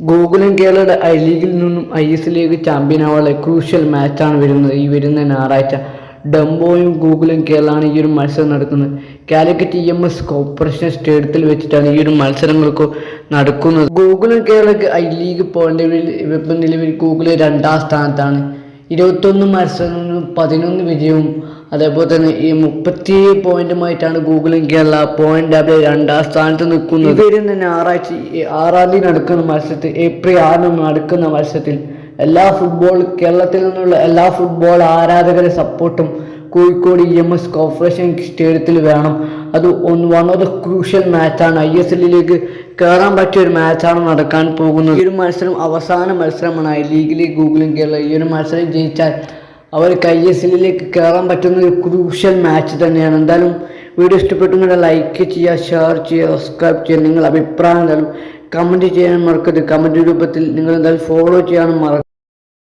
ഗോകുലം കേരളയുടെ ഐ ലീഗിൽ നിന്നും ഐ എസ് ലീഗ് ചാമ്പ്യൻ ആവാനുള്ള ക്രൂഷ്യൽ മാച്ചാണ് വരുന്നത്. ഈ വരുന്ന ഞായറാഴ്ച ഡംബോയും ഗൂഗിളും കേരളമാണ് ഈ ഒരു മത്സരം നടക്കുന്നത്. Calicut E M S corporation സ്റ്റേഡിയത്തിൽ വെച്ചിട്ടാണ് ഈ ഒരു മത്സരങ്ങൾക്ക് നടക്കുന്നത്. ഗൂഗിളും കേരളക്ക് ഐ ലീഗ് പോയിന്റ് നിലവിൽ ഗോകുലം രണ്ടാം സ്ഥാനത്താണ്. ഇരുപത്തൊന്ന് മത്സരങ്ങളിൽ പതിനൊന്ന് വിജയവും അതേപോലെ തന്നെ ഈ മുപ്പത്തി പോയിന്റുമായിട്ടാണ് ഗൂഗിളും കേരള പോയിന്റ് ടേബിളിൽ രണ്ടാം സ്ഥാനത്ത് നിൽക്കുന്നത്. ഈ തന്നെ ഞായറാഴ്ച ആറാം തീയതി നടക്കുന്ന മത്സരത്തിൽ ഏപ്രിൽ ആറിന് നടക്കുന്ന മത്സരത്തിൽ എല്ലാ ഫുട്ബോൾ കേരളത്തിൽ നിന്നുള്ള എല്ലാ ഫുട്ബോൾ ആരാധകരെ സപ്പോർട്ടും Kozhikode E M S corporation സ്റ്റേഡിയത്തിൽ വേണം. അത് ഒന്ന് വൺ ഓഫ് ദ ക്രൂഷ്യൽ മാച്ചാണ് ഐ എസ് എല്ലിലേക്ക് കയറാൻ പറ്റിയ ഒരു മാച്ചാണ് നടക്കാൻ പോകുന്നത്. ഈ ഒരു മത്സരം അവസാന മത്സരമാണ്. ഐ ലീഗിലെ ഗൂഗിളും കേരള ഈ ഒരു മത്സരം ജയിച്ചാൽ അവർക്ക് ഐ എസ് എല്ലിലേക്ക് കയറാൻ പറ്റുന്ന ഒരു ക്രൂഷ്യൽ മാച്ച് തന്നെയാണ്. എന്തായാലും വീഡിയോ ഇഷ്ടപ്പെട്ടു ഇഷ്ടപ്പെട്ടുണ്ടെങ്കിൽ ലൈക്ക് ചെയ്യുക ഷെയർ ചെയ്യുക സബ്സ്ക്രൈബ് ചെയ്യുക. നിങ്ങളുടെ അഭിപ്രായം എന്തായാലും കമന്റ് ചെയ്യാൻ മറക്കരുത്. കമന്റ് രൂപത്തിൽ നിങ്ങൾ എന്തായാലും ഫോളോ ചെയ്യാനും മറക്കരുത്.